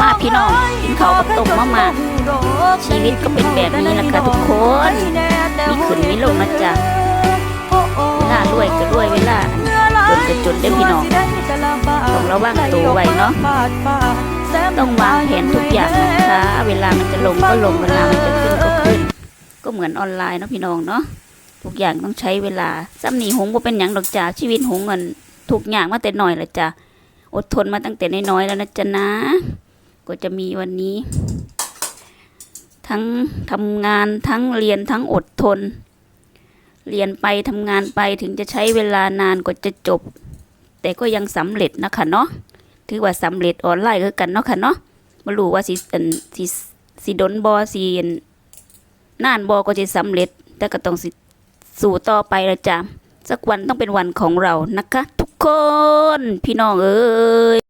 มาพี่น้องกินข้าวกับต้มมะม่าชีวิตก็เป็นแบบนี้แหละค่ะทุกคนมีขึ้นมีลงนะจ๊ะเวลารวยก็รวยเวลาจนก็จนได้พี่น้องต้องระวังตัวไว้เนาะต้องวางแผนทุกอย่างนะคะ เวลามันจะลงก็ลงเวลามันจะขึ้นก็ขึ้น ก็เหมือนออนไลน์เนาะพี่น้องเนาะทุกอย่างต้องใช้เวลาซ้ำหนีหงบ่เป็นหยังดอกจ้าชีวิตหงเงินทุกอย่างมาแต่น้อยละจ้ะอดทนมาตั้งแต่น้อยๆแล้วนะจ๊ะนะ ก็จะมีวันนี้ ทั้งทำงานทั้งเรียนทั้งอดทน เรียนไปทำงานไปถึงจะใช้เวลานานกว่าจะจบ แต่ก็ยังสำเร็จนะคะเนาะถือว่าสำเร็จออนไลน์คือกันเนาะค่ะเนาะมารู้ว่าสิอันสิสิดนบอสินนานบอก็จะสำเร็จ แต่ก็ต้องสิสู่ต่อไปละจ้ะสักวันต้องเป็นวันของเรานะคะ ทุกคน พี่น้องเอ้ย